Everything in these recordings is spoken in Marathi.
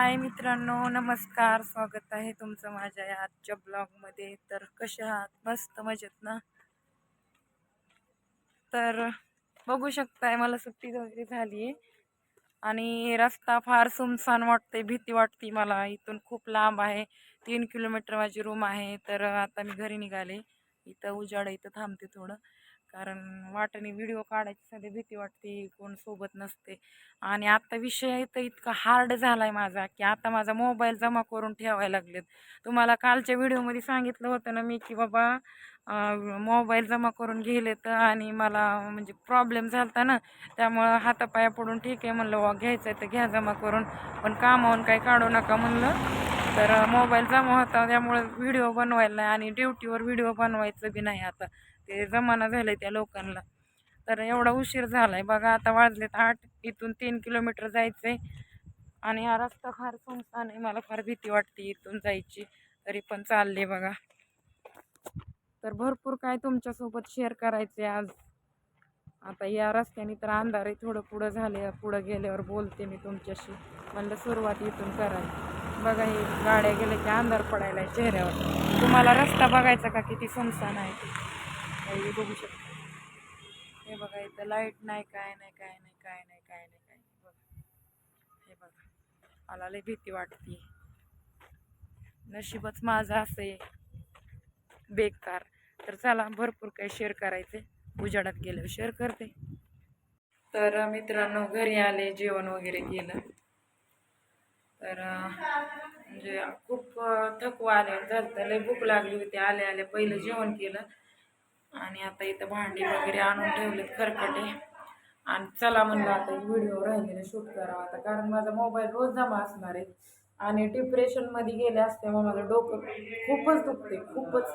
हाय मित्रांनो नमस्कार. स्वागत आहे तुमचं माझ्या या आजच्या ब्लॉगमध्ये. तर कशा आहात? मस्त मजेत ना? तर बघू शकताय मला सुट्टी वगैरे झाली आहे आणि रस्ता फार सुमसान वाटते भीती वाटते मला. इथून खूप लांब आहे. तीन किलोमीटर माझी रूम आहे. तर आता मी घरी निघाले. इथं उजाड इथं थांबते थोडं. कारण वाटेने व्हिडिओ काढायची सध्या भीती वाटते कोण सोबत नसते. आणि आत्ता विषय तर इतका हार्ड झाला आहे माझा की आता माझा मोबाईल जमा करून ठेवायला लागलेत. तुम्हाला कालच्या व्हिडिओमध्ये सांगितलं होतं ना मी की बाबा मोबाईल जमा करून गेले तर आणि मला म्हणजे प्रॉब्लेम झाला ना त्यामुळं हातापाया पडून ठीक आहे म्हणलं वा घ्यायचं आहे तर घ्या जमा करून. पण कामावून काही काढू नका म्हणलं. तर मोबाईल जमा होता त्यामुळं व्हिडिओ बनवायला आणि ड्युटीवर व्हिडिओ बनवायचं बी नाही आता. ते जमाना झालं त्या लोकांना. तर एवढा उशीर झाला आहे बघा आता वाजलेत आठ इथून तीन किलोमीटर जायचं आहे आणि हा रस्ता फार सुनसान आहे मला फार भीती वाटते इथून जायची तरी पण चालले बघा. तर भरपूर काय तुमच्यासोबत शेअर करायचे आज. आता या रस्त्याने तर अंधार आहे थोडं पुढं झाले पुढं गेल्यावर बोलते मी तुमच्याशी. म्हणलं सुरुवात इथून करा बघा हे गाड्या गेल्या की अंधार पडायला आहे चेहऱ्यावर. तुम्हाला रस्ता बघायचा का? किती सुनसान आहे. ते हे बघू शकता. हे बघा इथं लाइट नाही काय नाही काय नाही काय नाही काय नाही काय नाही. बघा. हे बघा. मला लई भीती वाटते. नशीबच माझं असं आहे. बेकार. तर चला भरपूर काही शेअर करायचे. उजाडात गेल्यावर शेअर करते. तर मित्रांनो घरी आले जेवण वगैरे केलं. तर म्हणजे खूप थकवा आले झालं तर लई भूक लागली होती. आले आले पहिलं जेवण केलं. आणि आता इथं भांडी वगैरे आणून ठेवलेत खरकटे. आणि चला म्हणलं आता व्हिडिओ राहिलेला शूट करावा आता कारण माझा मोबाईल रोज जमा असणार आहे. आणि डिप्रेशनमध्ये गेले असल्यामुळे माझं डोकं खूपच दुखते खूपच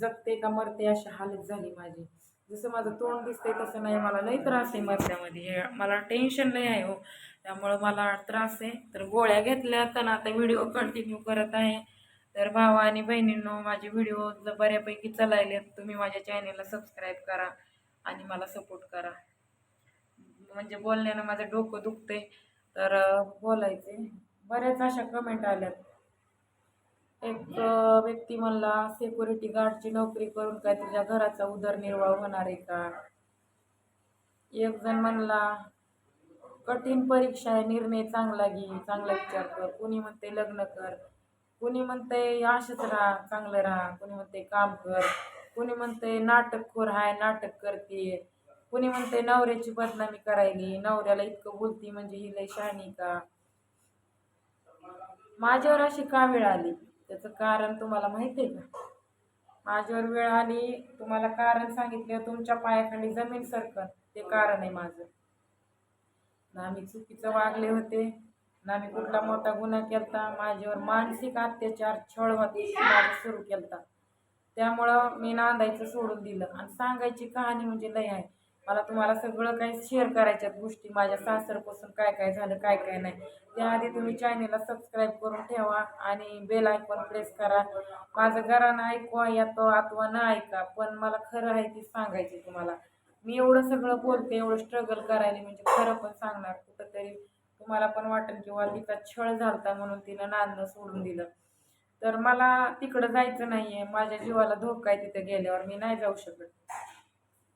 जगते का मरते अशी हालत झाली माझी. जसं माझं तोंड दिसतंय तसं नाही मला लई त्रास आहे मरल्यामध्ये मला टेन्शन नाही आहे हो. त्यामुळं मला त्रास आहे. तर गोळ्या घेतल्या तर आता व्हिडिओ कंटिन्यू करत आहे. तर भावा आणि बहिणींनो माझे व्हिडिओ जर बऱ्यापैकी चालायले तुम्ही माझ्या चॅनेलला सबस्क्राईब करा आणि मला सपोर्ट करा. म्हणजे बोलण्यानं माझं डोकं दुखते तर बोलायचे बऱ्याच अशा कमेंट आल्यात. एक व्यक्ती म्हणला सिक्युरिटी गार्डची नोकरी करून काय तुझ्या घराचा उदरनिर्वाह होणार आहे का? एक जण म्हणला कठीण परीक्षा आहे निर्णय चांगला घे चांगला विचार कर. कुणी म्हणते लग्न कर. कुणी म्हणते असंच राहा चांगलं राहा. कुणी म्हणते काम कर. कुणी म्हणते नाटकखोर आहे नाटक करते. कुणी म्हणते नवऱ्याची बदनामी करायली. नवऱ्याला इतकं बोलती म्हणजे ही लय शहाणी का? माझ्यावर अशी का वेळ आली? त्याचं कारण तुम्हाला माहिती आहे का? माझ्यावर वेळ आली तुम्हाला कारण सांगितलं तुमच्या पायाखाली जमीन सरकत ते कारण आहे माझं. ना मी चुकीचं वागले होते ना मी कुठला मोठा गुन्हा केलता माझ्यावर मानसिक अत्याचार छळ सुरू केलता. त्यामुळं मी नांदायचं सोडून दिलं. आणि सांगायची कहाणी म्हणजे लय आहे. मला तुम्हाला सगळं काही शेअर करायच्यात गोष्टी. माझ्या सासरपासून काय काय झालं काय काय नाही. त्याआधी तुम्ही चॅनेलला सबस्क्राईब करून ठेवा आणि बेल आयकॉन प्रेस करा. माझं घरानं ऐकवा येतो अथवा न ऐका पण मला खरं आहे ते सांगायची तुम्हाला. मी एवढं सगळं बोलते एवढं स्ट्रगल करायला म्हणजे खरं पण सांगणार कुठंतरी. तुम्हाला पण वाटेल किंवा तिचा छळ झालता म्हणून तिनं नांदणं सोडून दिलं. तर मला तिकडं जायचं नाही आहे माझ्या जीवाला धोका आहे तिथं गेल्यावर. मी नाही जाऊ शकत.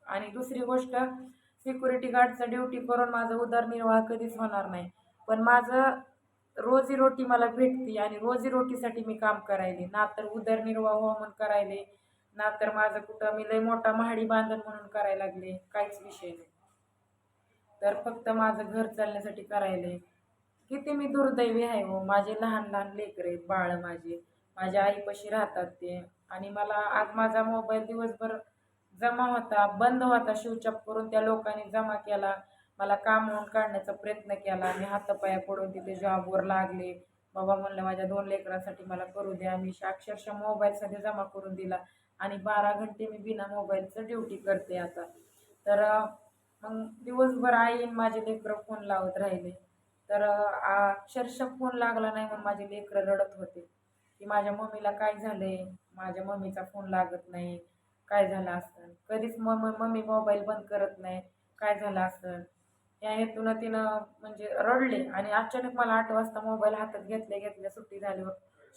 आणि दुसरी गोष्ट सिक्युरिटी गार्डचं ड्युटी करून माझा उदरनिर्वाह कधीच होणार नाही. पण माझं रोजीरोटी मला भेटते आणि रोजीरोटीसाठी मी काम करायले. ना तर उदरनिर्वाह म्हणून करायले. ना तर माझं कुठं मी लय मोठा महाडी बांधण म्हणून करायला लागले. काहीच विषय नाही. तर फक्त माझं घर चालण्यासाठी करायले. किती मी दुर्दैवी आहे हो. माझे लहान लहान लेकरं आहेत बाळ माझे. माझ्या आईपाशी राहतात ते. आणि मला आज माझा मोबाईल दिवसभर जमा होता बंद होता शिवचाप करून त्या लोकांनी जमा केला. मला काम काढण्याचा प्रयत्न केला. मी हातापाया पडून तिथे जॉबवर लागले. बाबा म्हणलं माझ्या दोन लेकरांसाठी मला करू द्या. मी अक्षरशः मोबाईलसाठी जमा करून दिला. आणि बारा घंटे मी बिना मोबाईलचं ड्युटी करते आता. तर मग दिवसभर आई माझे लेकरं फोन लावत राहिले. तर अक्षरशः फोन लागला नाही म्हणून माझे लेकरं रडत होते. की माझ्या मम्मीला काय झालं आहे माझ्या मम्मीचा फोन लागत नाही. काय झालं असेल? कधीच मम्मी मम्मी मोबाईल बंद करत नाही. काय झालं असेल? या हेतूनं तिनं म्हणजे रडले आणि अचानक मला आठ वाजता मोबाईल हातात घेतल्या घेतल्या सुट्टी झाल्यावर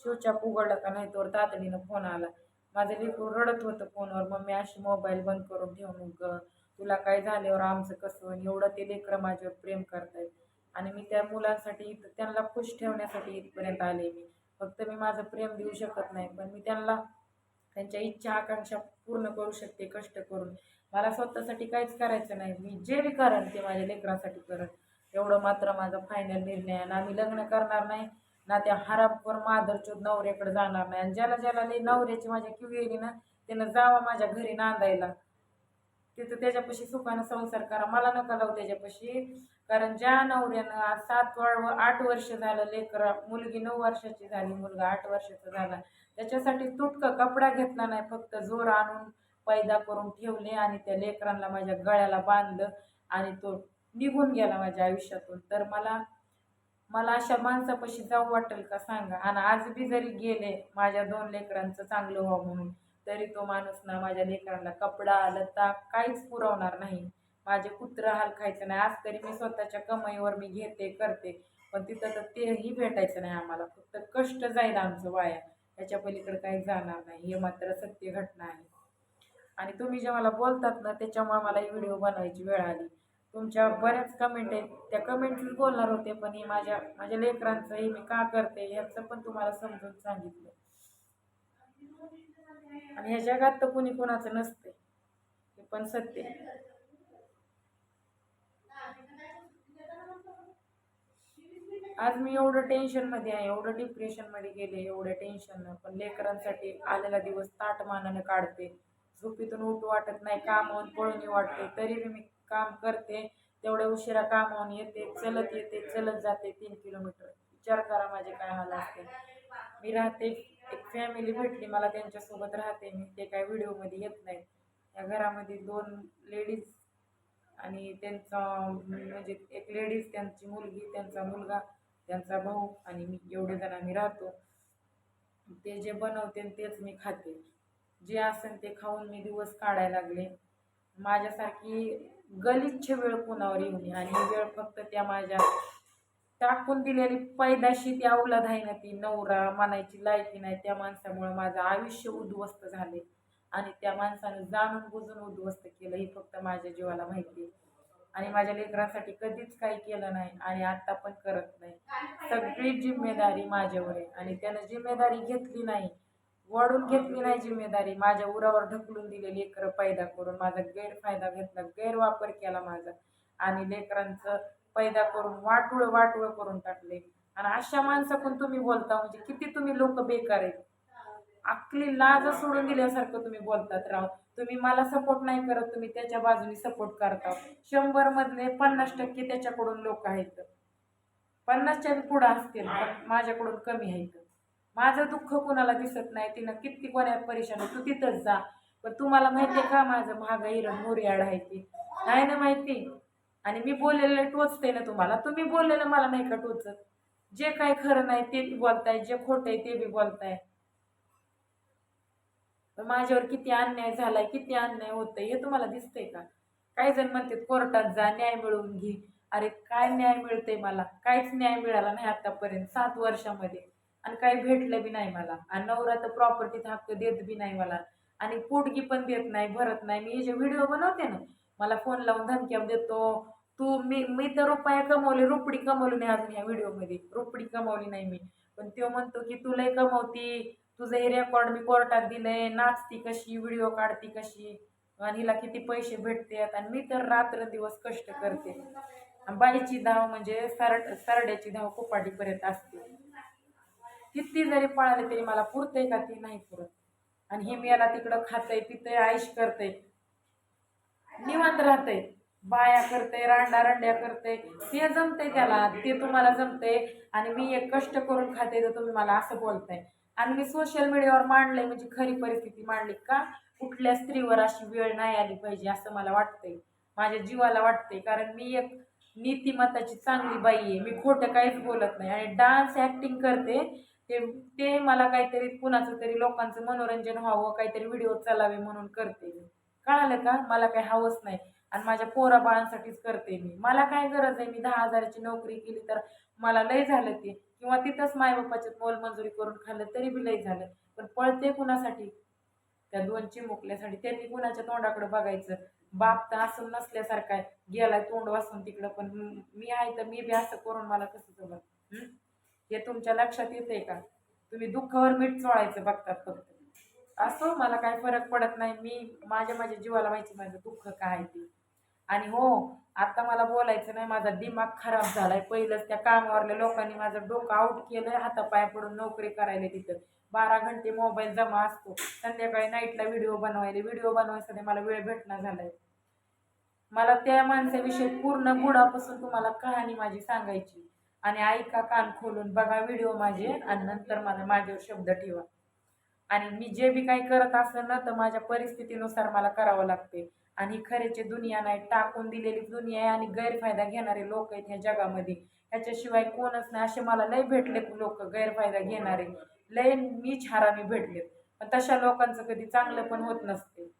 शिवचाप उघडलं का नाही तर तातडीनं फोन आला. माझं लेकरू रडत होतं फोनवर. मम्मी अशी मोबाईल बंद करून ठेवून ग तुला काय झाल्यावर आमचं कसं एवढं ते लेकरं माझ्यावर प्रेम करतायत. आणि मी त्या मुलांसाठी इथं त्यांना खुश ठेवण्यासाठी इथपर्यंत आले मी. फक्त मी माझं प्रेम देऊ शकत नाही पण मी त्यांना त्यांच्या इच्छा आकांक्षा पूर्ण करू शकते कष्ट करून. मला स्वतःसाठी काहीच करायचं नाही. मी जे बी करेन ते माझ्या लेकरांसाठी करेन. एवढं मात्र माझा फायनल निर्णय आहे. ना मी लग्न करणार नाही ना त्या हरामखोर माधरचोद नवऱ्याकडे जाणार नाही. आणि ज्याला ज्याला नवऱ्याची माझ्या क्यू गेली ना त्यानं जावा माझ्या घरी नांदायला. तिथं त्याच्यापाशी सुखानं संसार करा. मला नका लावू त्याच्यापाशी. कारण ज्या नवऱ्यानं आज सात व आठ वर्ष झालं लेकरा मुलगी नऊ वर्षाची झाली मुलगा आठ वर्षाचा झाला. त्याच्यासाठी तुटका कपडा घेतला नाही फक्त जोर आणून पैदा करून ठेवले आणि त्या लेकरांना माझ्या गळ्याला बांधलं आणि तो निघून गेला माझ्या आयुष्यातून. तर मला मला अशा माणसापाशी जाऊ वाटेल का सांगा? आणि आज बी जरी गेले माझ्या दोन लेकरांचं चांगलं व्हावं म्हणून. तरी तो माणूस ना माझ्या लेकरांना कपडा लता काहीच पुरवणार नाही. माझे कुत्र हाल खायचं नाही. आज तरी मी स्वतःच्या कमाईवर मी घेते करते. पण तिथं तर तेही भेटायचं नाही आम्हाला. फक्त कष्ट जाईल आमचं वाया. त्याच्या पलीकडे काही जाणार नाही. हे मात्र सत्य घटना आहे. आणि तुम्ही जे मला बोलतात ना त्याच्यामुळे मला ही व्हिडिओ बनवायची वेळ आली. तुमच्या बऱ्याच कमेंट आहेत. त्या कमेंट्स बोलणार होते पण हे माझ्या माझ्या लेकरांचं हे मी का करते ह्याचं पण तुम्हाला समजून सांगितलं. आणि ह्या जगात तर कुणी कुणाचं नसते हे पण सत्य आज मी एवढं टेन्शनमध्ये आहे एवढं डिप्रेशनमध्ये गेले एवढ्या टेन्शननं पण लेकरांसाठी आलेला दिवस ताटमानानं काढते. झोपीतून उठू वाटत नाही कामावून पळून वाटते. तरी बी मी काम करते तेवढ्या उशिरा कामावून येते चलत येते चलत जाते तीन किलोमीटर. विचार करा माझे काय हाल असते मी राहते एक फॅमिली भेटली मला त्यांच्यासोबत राहते मी. ते काय व्हिडिओमध्ये येत नाहीत या घरामध्ये दोन लेडीज आणि त्यांचा म्हणजे एक लेडीज त्यांची मुलगी त्यांचा मुलगा त्यांचा भाऊ आणि मी. एवढे जण आम्ही राहतो. ते जे बनवते तेच मी खाते. जे असेल ते खाऊन मी दिवस काढायला लागले. माझ्यासारखी गलिच्छ वेळ कोणावर येऊ नये. आणि वेळ फक्त त्या माझ्या टाकून दिलेली पैदाशी ती अवलाद आहे ना ती नवरा मानायची लायकी नाही त्या माणसामुळे माझं आयुष्य उद्ध्वस्त झाले. आणि त्या माणसानं जाणून बुजून उद्ध्वस्त केलं ही फक्त माझ्या जीवाला माहिती आहे. आणि माझ्या लेकरांसाठी कधीच काही केलं नाही आणि आत्ता पण करत नाही. सगळी जिम्मेदारी माझ्यावर आहे आणि त्यानं जिम्मेदारी घेतली नाही. वाढून घेतली नाही जिम्मेदारी. माझ्या उरावर ढकलून दिले लेकरं पैदा करून. माझा गैरफायदा घेतला गैरवापर केला माझा. आणि लेकरांचं पैदा करून वाटुळ वाटुळ करून टाकले. आणि अशा माणसाकडून तुम्ही बोलता म्हणजे किती तुम्ही लोक बेकार आहेत. आपली लाज सोडून दिल्यासारखं तुम्ही बोलतात राव. तुम्ही मला सपोर्ट नाही करत तुम्ही त्याच्या बाजूने सपोर्ट करता. शंभर मधले पन्नास टक्के त्याच्याकडून लोक आहेत. पन्नासच्या पुढं असतील पण माझ्याकडून कमी आहेत. माझं दुःख कुणाला दिसत नाही तिनं किती कोण्या परेशान तू तिथंच जा. पण तुम्हाला माहिती आहे का माझं महागाई हिरण मोरियाड आहे ती. नाही ना माहिती? आणि मी बोललेलं टोचते ना तुम्हाला. तुम्ही बोललेलं मला नाही का टोचत? जे काय खरं नाही ते बी बोलताय जे खोटं आहे ते बी बोलताय. तर माझ्यावर किती अन्याय झालाय किती अन्याय होतंय हे तुम्हाला दिसतंय का? काही जण म्हणतात कोर्टात जा न्याय मिळवून घे. अरे काय न्याय मिळतंय मला? काहीच न्याय मिळाला नाही आतापर्यंत सात वर्षामध्ये. आणि काही भेटलं बी नाही मला. आणि नवरा तर प्रॉपर्टीत हक्क देत बी नाही मला. आणि पोटगी पण देत नाही भरत नाही. मी हे जे व्हिडिओ बनवते ना मला फोन लावून धमक्या देतो. तू मी मी तर रुपया कमवले रुपडी कमवली नाही अजून ह्या व्हिडिओमध्ये रुपडी कमवली नाही मी. पण तो म्हणतो की तुलाही कमवती. तुझं हे रेकॉर्ड मी कोर्टात दिलंय. नाचती कशी व्हिडिओ काढती कशी? आणि हिला किती पैसे भेटतात? आणि मी तर रात्रंदिवस कष्ट करते. आणि बाईची धाव म्हणजे सरड सरड्याची धाव कुपाटीपर्यंत असते. किती जरी पळाले तरी मला पुरतंय का ती? नाही पुरत. आणि हे मी याला तिकडं खातंय पितंय आईश करतंय. निवांत राहतंय. बाया करते रांडा रांड्या करते ते जमतंय त्याला ते तुम्हाला जमतंय. आणि मी एक कष्ट करून खाते तर तुम्ही मला असं बोलताय. आणि मी सोशल मीडियावर मांडलंय म्हणजे खरी परिस्थिती मांडली का? कुठल्या स्त्रीवर अशी वेळ नाही आली पाहिजे असं मला वाटतंय. माझ्या जीवाला वाटतंय. कारण मी एक नीतिमत्ताची चांगली बाई आहे. मी खोटं काहीच बोलत नाही. आणि डान्स ॲक्टिंग करते ते ते मला काहीतरी कुणाचं तरी लोकांचं मनोरंजन व्हावं काहीतरी व्हिडिओ चालावे म्हणून करते मी. कळालं का? मला काही हवंच नाही. आणि माझ्या पोरा बाळांसाठीच करते मी. मला काय गरज आहे? मी दहा हजाराची नोकरी केली तर मला लय झालं ते. किंवा तिथंच मायबापाच्यात मोलमजुरी करून खाल्लं तरी बी लय झालं. पण पळते कुणासाठी? त्या दोन चिमुकल्यासाठी. त्यांनी कुणाच्या तोंडाकडे बघायचं? बाप तर असं नसल्यासारखं आहे. गेलाय तोंड वाचून तिकडं. पण मी आहे तर मी बी असं करून मला कसं जमत हे? तुमच्या लक्षात येते का? तुम्ही दुःखावर मीठ चोळायचं बघतात फक्त. असो मला काही फरक पडत नाही. मी माझ्या माझ्या जीवाला माहिती माझं दुःख काय ते. आणि हो आता मला बोलायचं नाही. माझा दिमाग खराब झालाय. पहिलंच त्या कामावरल्या लोकांनी माझं डोकं आउट केलं हातापाय पडून नोकरी करायला तिथं. बारा घंटे मोबाईल जमा असतो. संध्याकाळी नाईटला व्हिडिओ बनवायला. व्हिडिओ बनवायसाठी मला वेळ भेटणार झालाय. मला त्या माणसाविषयी पूर्ण बुडापासून तुम्हाला कहाणी माझी सांगायची. आणि ऐका कान खोलून बघा व्हिडिओ माझे. आणि नंतर मला माझ्यावर शब्द ठेवा. आणि मी जे बी काही करत असेल ना तर माझ्या परिस्थितीनुसार मला करावं लागते. आणि खरेचे दुनिया नाही टाकून दिलेली दुनिया आहे आणि गैरफायदा घेणारे लोक आहेत ह्या जगामध्ये. ह्याच्याशिवाय कोणच नाही असे मला लय भेटलेत लोक गैरफायदा घेणारे. लय मीच हारामी भेटलेत. पण तशा लोकांचं कधी चांगलं पण होत नसते.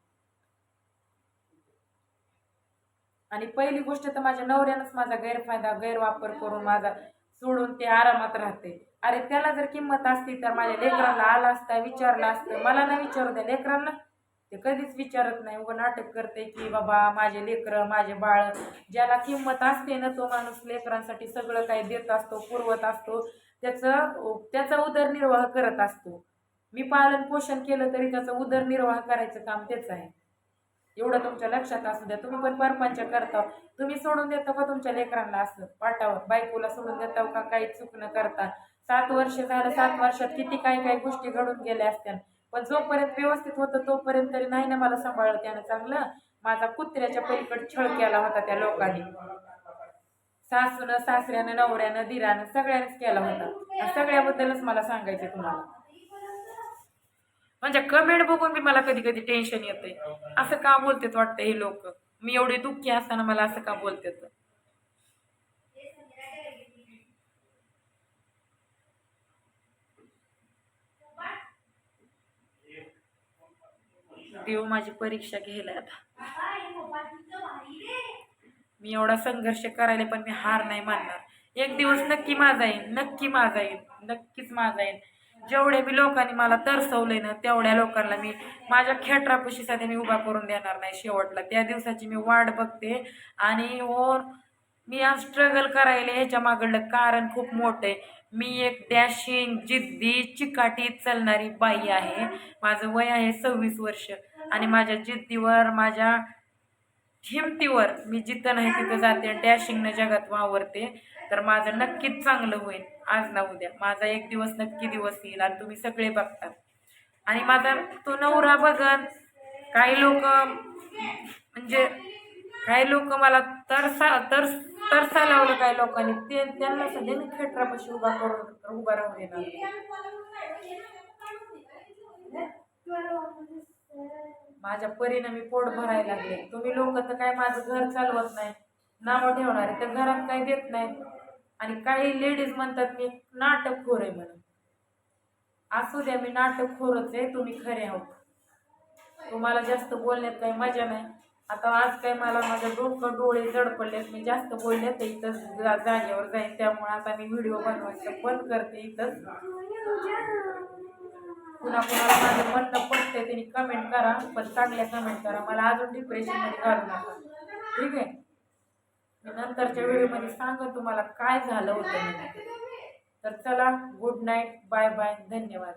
आणि पहिली गोष्ट तर माझ्या नवऱ्यानंच माझा गैरफायदा गैरवापर करून माझा सोडून ते आरामात राहते. अरे त्याला जर किंमत असती तर माझ्या लेकराला आला असता विचारलं असतं. मला ना विचारू द्या लेकरांना. ते कधीच विचारत नाही. उगं नाटक करते की बाबा माझे लेकरं माझे बाळ ज्याला किंमत असते ना तो माणूस लेकरांसाठी सगळं काही देत असतो पुरवत असतो. त्याचं त्याचा उदरनिर्वाह करत असतो. मी पालन पोषण केलं तरी त्याचा उदरनिर्वाह करायचं काम तेच आहे. एवढं तुमच्या लक्षात असू द्या. तुम्ही पण परपंच करता. तुम्ही सोडून देता का तुमच्या लेकरांना असं? वाटावं बायकोला सोडून देता का? काही चूक न करता. सात वर्ष झालं सात वर्षात किती काही काही गोष्टी घडून गेल्या असत्या. पण जोपर्यंत व्यवस्थित होतं तोपर्यंत तरी नाही ना मला सांभाळलं त्यानं चांगलं. माझा कुत्र्याच्या पलीकडे छळ केला होता त्या लोकांनी. सासूनं सासऱ्यानं नवऱ्यानं दिरानं सगळ्यांनीच केला होता. सगळ्याबद्दलच मला सांगायचं तुम्हाला. म्हणजे कमेंट बघून मी मला कधी कधी टेन्शन येते असं का बोलतेत वाटतं हे लोक? मी एवढे दुःखी असताना मला असं का बोलतेत? देव माझी परीक्षा घ्यायला आता. मी एवढा संघर्ष करायला पण मी हार नाही मानणार. एक दिवस नक्की माझा येईन नक्की माझा येईन नक्कीच माझा येईन. जेवढे बी लोकांनी मला तरसवलंय ना तेवढ्या लोकांना मी माझ्या खेटरापुशीसाठी मी उभा करून देणार नाही शेवटला. त्या दिवसाची मी वाट बघते आणि और मी आज स्ट्रगल करायला ह्याच्या मागडलं कारण खूप मोठं आहे. मी एक डॅशिंग जिद्दी चिकाटी चालणारी बाई आहे. माझं वय आहे सव्वीस वर्ष. आणि माझ्या जिद्दीवर माझ्या हिमतीवर मी जिथं नाही तिथं जाते डॅशिंगनं जगात वावरते तर माझं नक्कीच चांगलं होईल. आज ना उद्या. माझा एक दिवस नक्की दिवस येईल आणि तुम्ही सगळे बघता. आणि माझा तो नवरा बघन काही लोक म्हणजे काही लोक मला तरसा तरस तरसा लावलं काही लोकांनी. ते त्यांना सध्या मी खेटरापाशी उभा करून उभा राहून देणार माझ्या परीनं मी पोट भरायला लागले. तुम्ही लोक तर काय माझं घर चालवत नाही. नावं ठेवणार आहे तर घरात काही देत नाही. आणि काही लेडीज म्हणतात मी नाटक खोर आहे म्हणून. असू द्या मी नाटक खोरच आहे तुम्ही खरे आहोत. तुम्हाला जास्त बोलण्यात काही मजा नाही. आता आज काय मला माझं डोकं डोळे जड पडलेत मी जास्त बोलले तर इथंच जा- जागेवर जाईन. त्यामुळे आता मी व्हिडिओ बनवायचं बंद करते इथंच. कुणा कुणाला माझं म्हणणं पडतंय त्यांनी कमेंट करा पण चांगल्या कमेंट करा. मला अजून डिप्रेशनमध्ये घालू नका. ठीक आहे? मी नंतरच्या व्हिडिओमध्ये सांगेन तुम्हाला काय झालं होतं. तर चला गुड नाईट बाय बाय धन्यवाद.